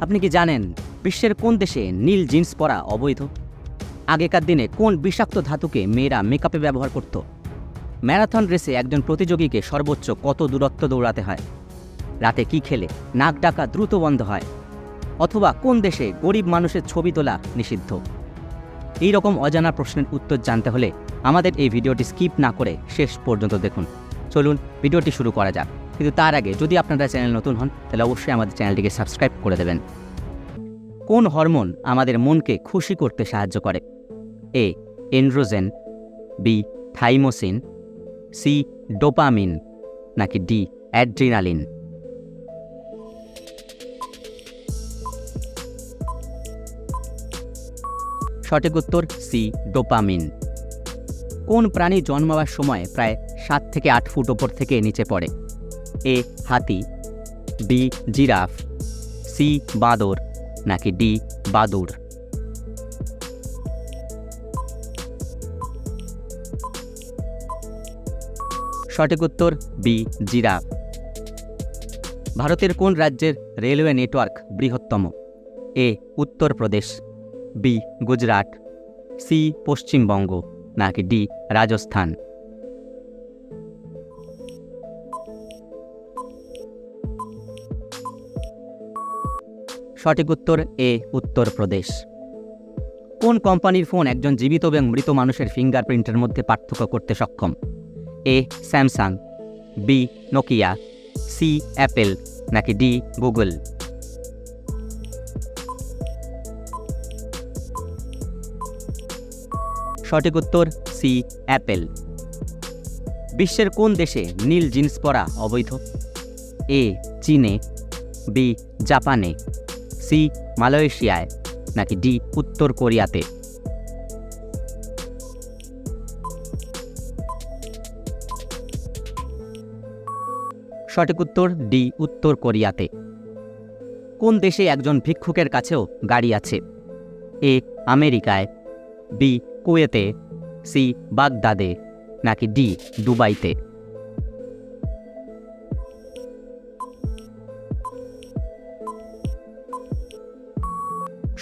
আপনি কি জানেন বিশ্বের কোন দেশে নীল জিন্স পরা অবৈধ? আগেকার দিনে কোন বিষাক্ত ধাতুকে মেয়েরা মেকআপে ব্যবহার করত? ম্যারাথন রেসে একজন প্রতিযোগীকে সর্বোচ্চ কত দূরত্ব দৌড়াতে হয়? রাতে কি খেলে? নাক ডাকা দ্রুত বন্ধ হয়? অথবা কোন দেশে গরিব মানুষের ছবি তোলা নিষিদ্ধ? এই রকম অজানা প্রশ্নের উত্তর জানতে হলে আমাদের এই ভিডিওটি স্কিপ না করে শেষ পর্যন্ত দেখুন। চলুন, ভিডিওটি শুরু করা যাক। কিন্তু তার আগে যদি আপনারা চ্যানেল নতুন হন, তাহলে অবশ্যই আমাদের চ্যানেলটিকে সাবস্ক্রাইব করে দেবেন। কোন হরমোন আমাদের মনকে খুশি করতে সাহায্য করে? A, androgen, B, thymosin, C, dopamine, নাকি ডি, অ্যাড্রিনালিন? সঠিক উত্তর, সি, ডোপামিন। কোন প্রাণী জন্মাবার সময় প্রায় সাত থেকে আট ফুট ওপর থেকে নিচে পড়ে? এ হাতি, বি জিরাফ, সি বাদর, নাকি ডি বাদুর? সঠিক উত্তর বি জিরাফ। ভারতের কোন রাজ্যের রেলওয়ে নেটওয়ার্ক বৃহত্তম? A Uttar Pradesh B Gujarat, C Paschimbanga, নাকি ডি রাজস্থান? সঠিক উত্তর এ, উত্তরপ্রদেশ। কোন কোম্পানির ফোন একজন জীবিত এবং মৃত মানুষের ফিঙ্গারপ্রিন্টের মধ্যে পার্থক্য করতে সক্ষম? A, Samsung, B, Nokia, C, Apple, নাকি ডি, গুগল? সঠিক উত্তর সি, অ্যাপেল। বিশ্বের কোন দেশে নীল জিন্স পরা অবৈধ? এ, চীনে, বি, জাপানে। সি মালয়েশিয়ায়, নাকি ডি, উত্তর কোরিয়াতে? সঠিক উত্তর, ডি, উত্তর কোরিয়াতে। কোন দেশে একজন ভিক্ষুকের কাছেও গাড়ি আছে? এ, আমেরিকায়, বি, কুয়েতে, সি, বাগদাদে, নাকি ডি, দুবাইতে?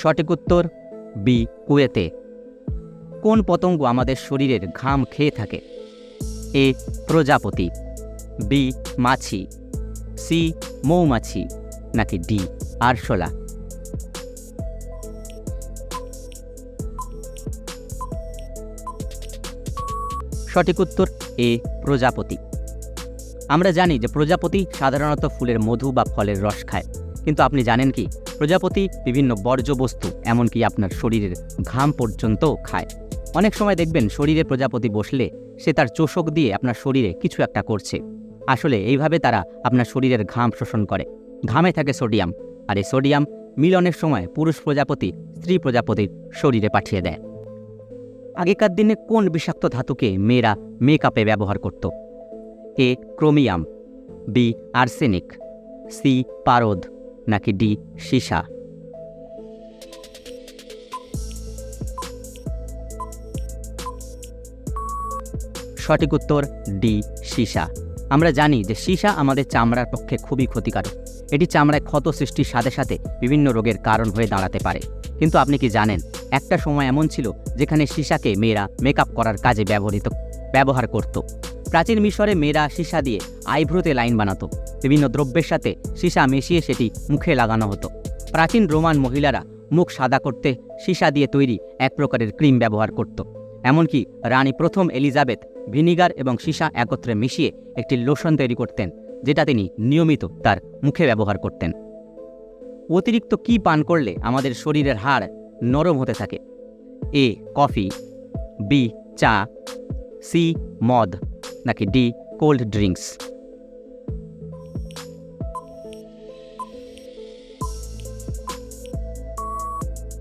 সঠিক উত্তর, বি, কুয়েতে। কোন পতঙ্গ আমাদের শরীরের ঘাম খেয়ে থাকে? এ, প্রজাপতি, বি, মাছি, সি, মৌমাছি, নাকি ডি, আরশোলা? সঠিক উত্তর, এ, প্রজাপতি। আমরা জানি যে প্রজাপতি সাধারণত ফুলের মধু বা ফলের রস খায়, কিন্তু আপনি জানেন কি? প্রজাপতি বিভিন্ন বর্জ্য বস্তু এমনকি আপনার শরীরের ঘাম পর্যন্ত খায়। অনেক সময় দেখবেন শরীরে প্রজাপতি বসলে সে তার চোষক দিয়ে আপনার শরীরে কিছু একটা করছে। আসলে এইভাবে তারা আপনার শরীরের ঘাম শোষণ করে। ঘামে থাকে সোডিয়াম, আর এই সোডিয়াম মিলনের সময় পুরুষ প্রজাপতি স্ত্রী প্রজাপতির শরীরে পাঠিয়ে দেয়। আগেকার দিনে কোন বিষাক্ত ধাতুকে মেয়েরা মেকআপে ব্যবহার করত? A chromium, B arsenic, C পারদ। নাকি ডি সীসা? সঠিক উত্তর ডি সীসা। আমরা জানি যে সীসা আমাদের চামড়ার পক্ষে খুবই ক্ষতিকারক। এটি চামড়ায় ক্ষত সৃষ্টির সাথে সাথে বিভিন্ন রোগের কারণ হয়ে দাঁড়াতে পারে। কিন্তু আপনি কি জানেন, একটা সময় এমন ছিল যেখানে সীসাকে মেয়েরা মেকআপ করার কাজে ব্যবহৃত, ব্যবহার করত। প্রাচীন মিশরে মেয়েরা সীসা দিয়ে আইভ্রোতে লাইন বানাতো। বিভিন্ন দ্রব্যের সাথে সীসা মিশিয়ে সেটি মুখে লাগানো হতো। প্রাচীন রোমান মহিলারা মুখ সাদা করতে সীসা দিয়ে তৈরি এক প্রকারের ক্রিম ব্যবহার করত। এমনকি রানী প্রথম এলিজাবেথ ভিনিগার এবং সীসা একত্রে মিশিয়ে একটি লোশন তৈরি করতেন, যেটা তিনি নিয়মিত তার মুখে ব্যবহার করতেন। অতিরিক্ত কি পান করলে আমাদের শরীরের হাড় নরম হতে থাকে? এ, কফি, বি, চা, সি, মদ। নাকি ডি, কোল্ড ড্রিঙ্কস?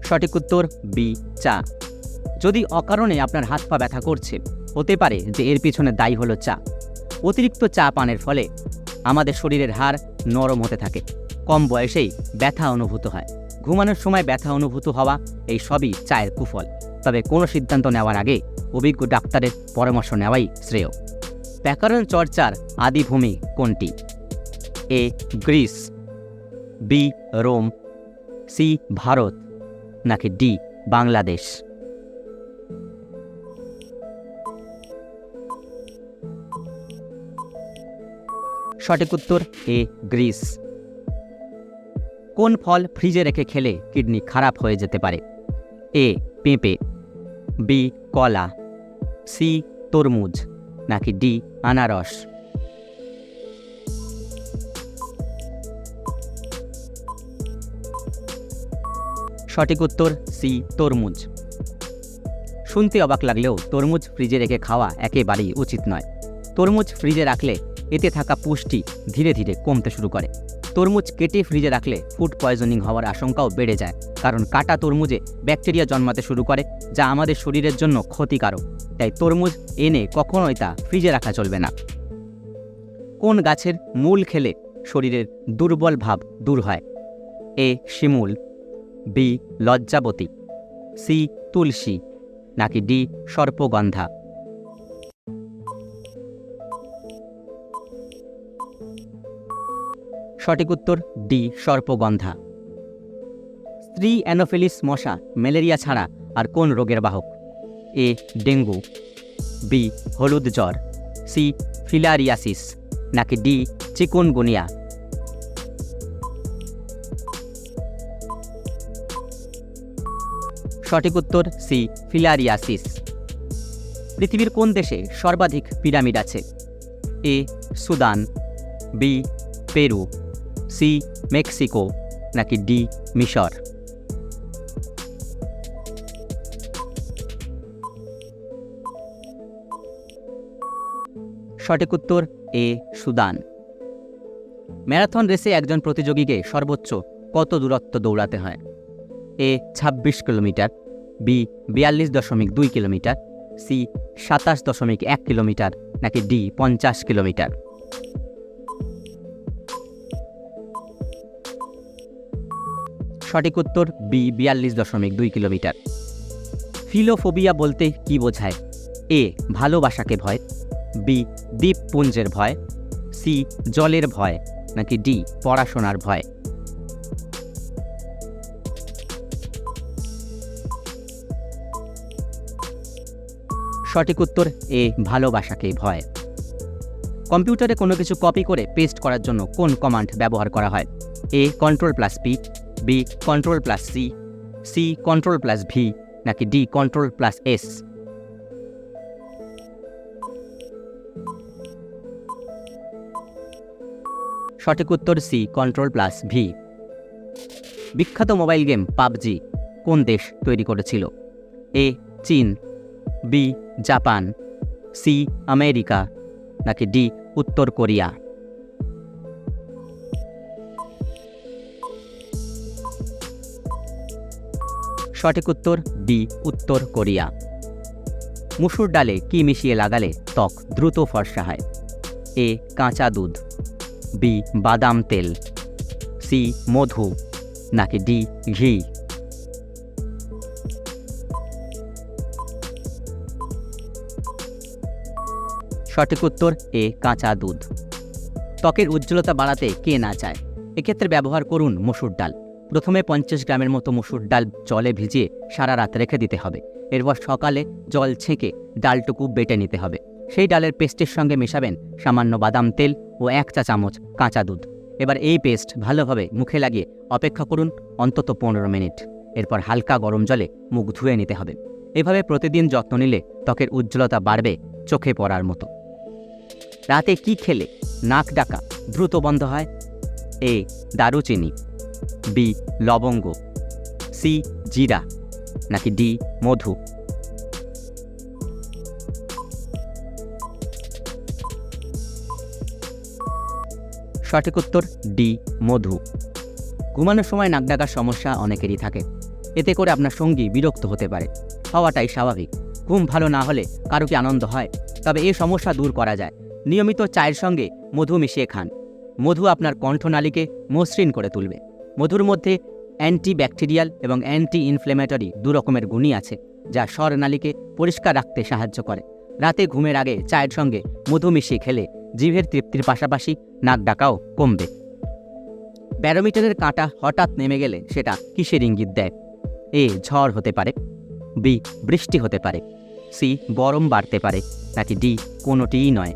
সঠিক উত্তর, বি, চা। যদি অকারণে আপনার হাত পা ব্যথা করছে, হতে পারে যে এর পিছনে দায়ী হলো চা। অতিরিক্ত চা পানের ফলে আমাদের শরীরের হাড় নরম হতে থাকে। কম বয়সেই ব্যথা অনুভূত হয়। ঘুমানোর সময় ব্যথা অনুভূত হওয়া এই সবই চায়ের কুফল। তবে কোনো সিদ্ধান্ত নেওয়ার আগে অভিজ্ঞ ডাক্তারের পরামর্শ নেওয়াই শ্রেয়। ব্যাকরণ চর্চার আদিভূমি কোনটি? A, Greece, B, Rome, C, Bharat, নাকি ডি, বাংলাদেশ? সঠিক উত্তর, এ, গ্রিস। কোন ফল ফ্রিজে রেখে খেলে কিডনি খারাপ হয়ে যেতে পারে? এ, পেঁপে, বি, কলা, সি, তরমুজ। নাকি ডি, আনারস? সঠিক উত্তর, সি, তরমুজ। শুনতে অবাক লাগলেও তরমুজ ফ্রিজে রেখে খাওয়া একেবারেই উচিত নয়। তরমুজ ফ্রিজে রাখলে এতে থাকা পুষ্টি ধীরে ধীরে কমতে শুরু করে। তরমুজ কেটে ফ্রিজে রাখলে ফুড পয়জনিং হওয়ার আশঙ্কাও বেড়ে যায়, কারণ কাটা তরমুজে ব্যাকটেরিয়া জন্মাতে শুরু করে, যা আমাদের শরীরের জন্য ক্ষতিকারক। তাই তরমুজ এনে কখনোই তা ফ্রিজে রাখা চলবে না। কোন গাছের মূল খেলে শরীরের দুর্বল ভাব দূর হয়? এ. শিমুল, বি. লজ্জাবতী, সি. তুলসী, নাকি ডি. সর্পগন্ধা? সঠিক উত্তর ডি, সর্পগন্ধা। স্ত্রী অ্যানোফিলিস মশা, ম্যালেরিয়া ছাড়া আর কোন রোগের বাহক? এ, ডেঙ্গু। বি, হলুদ জ্বর। C, filariasis. নাকি ডি, চিকুনগুনিয়া। সঠিক উত্তর সি, ফিলারিয়াসিস। পৃথিবীর কোন দেশে সর্বাধিক পিরামিড আছে? A, Sudan. B, Peru. C, Mexico, নাকি ডি, মিশর? সঠিক উত্তর, এ, সুদান। ম্যারাথন রেসে একজন প্রতিযোগীকে সর্বোচ্চ কত দূরত্ব দৌড়াতে হয়? এ, ছাব্বিশ কিলোমিটার, বি, বিয়াল্লিশ দশমিক দুই কিলোমিটার, সি, সাতাশ দশমিক এক কিলোমিটার, নাকি ডি, পঞ্চাশ কিলোমিটার? সঠিক উত্তর বি বিয়াল্লিশ দশমিক দুই কিলোমিটার। ফিলোফোবিয়া বলতে কি বোঝায়? এ ভালোবাসাকে ভয়। বি দ্বীপপুঞ্জের ভয়। সি জলের ভয়। নাকি ডি পড়াশোনার ভয়। সঠিক উত্তর এ ভালোবাসাকে ভয়। কম্পিউটারে কোনো কিছু কপি করে পেস্ট করার জন্য কোন কমান্ড ব্যবহার করা হয়? A control plus P B control plus C C control plus V নাকি ডি কন্ট্রোল প্লাস এস সঠিক উত্তর সি কন্ট্রোল প্লাস ভি বিখ্যাত মোবাইল গেম পাবজি কোন দেশ তৈরি করেছিল? এ চীন বি জাপান সি আমেরিকা, নাকি ডি উত্তর কোরিয়া? সঠিক উত্তর? ডি, উত্তর কোরিয়া। মুসুর ডালে কি মিশিয়ে লাগালে ত্বক দ্রুত ফর্সা হয়? এ, কাঁচা দুধ। বি, বাদাম তেল। সি, মধু। নাকি ডি, ঘি? সঠিক উত্তর, এ, কাঁচা দুধ। ত্বকের উজ্জ্বলতা বাড়াতে কে না চায়? এক্ষেত্রে ব্যবহার করুন মসুর ডাল। প্রথমে পঞ্চাশ গ্রামের মতো মসুর ডাল জলে ভিজিয়ে সারা রাত রেখে দিতে হবে। এরপর সকালে জল ছেঁকে ডালটুকু বেটে নিতে হবে। সেই ডালের পেস্টের সঙ্গে মেশাবেন সামান্য বাদাম তেল ও এক চা চামচ কাঁচা দুধ। এবার এই পেস্ট ভালোভাবে মুখে লাগিয়ে অপেক্ষা করুন অন্তত পনেরো মিনিট। এরপর হালকা গরম জলে মুখ ধুয়ে নিতে হবে। এভাবে প্রতিদিন যত্ন নিলে ত্বকের উজ্জ্বলতা বাড়বে চোখে পড়ার মতো। রাতে কি খেলে? নাক ডাকা দ্রুত বন্ধ হয়। এ, দারুচিনি। বি, লবঙ্গ। সি, জিরা। নাকি ডি, মধু। সঠিক উত্তর, ডি, মধু। ঘুমানোর সময় নাক ডাকার সমস্যা অনেকেরই থাকে। এতে করে আপনার সঙ্গী বিরক্ত হতে পারে। হওয়াটাই স্বাভাবিক। ঘুম ভালো না হলে কারও কি আনন্দ হয়? তবে এই সমস্যা দূর করা যায়। নিয়মিত চায়ের সঙ্গে মধু মিশিয়ে খান। মধু আপনার কণ্ঠনালীকে মসৃণ করে তুলবে। মধুর মধ্যে অ্যান্টি ব্যাকটেরিয়াল এবং অ্যান্টি ইনফ্লেমেটরি দু রকমের গুণই আছে, যা স্বরনালীকে পরিষ্কার রাখতে সাহায্য করে। রাতে ঘুমের আগে চায়ের সঙ্গে মধু মিশিয়ে খেলে জিভের তৃপ্তির পাশাপাশি নাক ডাকাও কমবে। ব্যারোমিটারের কাঁটা হঠাৎ নেমে গেলে সেটা কিসের ইঙ্গিত দেয়? এ, ঝড় হতে পারে। বি, বৃষ্টি হতে পারে। সি, গরম বাড়তে পারে। নাকি ডি, কোনোটিই নয়।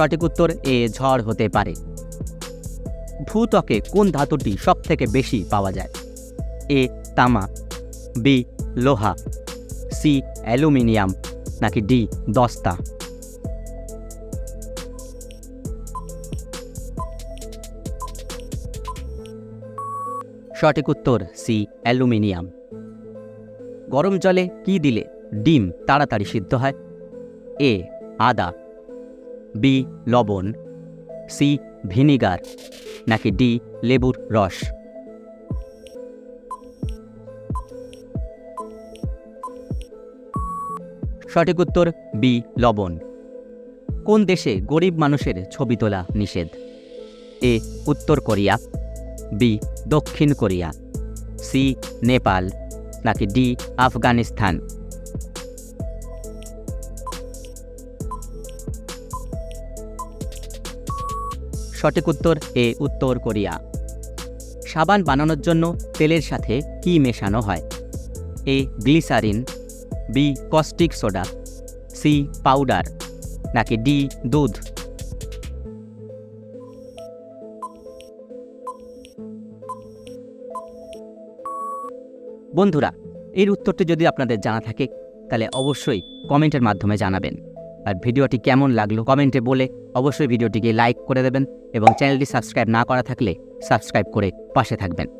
সঠিক উত্তর এ ঝড় হতে পারে। ভূত্বকে কোন ধাতুটি সব থেকে বেশি পাওয়া যায়? এ, তামা, বি, লোহা, সি, অ্যালুমিনিয়াম, নাকি ডি, দস্তা? সঠিক উত্তর সি, অ্যালুমিনিয়াম। গরম জলে কি দিলে ডিম তাড়াতাড়ি সিদ্ধ হয়? এ, আদা বি, লবণ, সি, ভিনিগার, নাকি ডি, লেবুর রস? সঠিক উত্তর বি, লবণ। কোন দেশে গরিব মানুষের ছবি তোলা নিষেধ? এ, উত্তর কোরিয়া, বি, দক্ষিণ কোরিয়া, সি, নেপাল, নাকি ডি, আফগানিস্তান? সঠিক উত্তর, এ উত্তর কোরিয়া। সাবান বানানোর জন্য তেলের সাথে কি মেশানো হয়? A, glycerine, B, caustic soda, C, powder, নাকি ডি, দুধ? বন্ধুরা, এর উত্তরটি যদি আপনাদের জানা থাকে, তাহলে অবশ্যই কমেন্টের মাধ্যমে জানাবেন। আর ভিডিওটি কেমন লাগল কমেন্টে বলে অবশ্যই ভিডিওটিকে লাইক করে দেবেন এবং চ্যানেলটি সাবস্ক্রাইব না করা থাকলে সাবস্ক্রাইব করে পাশে থাকবেন।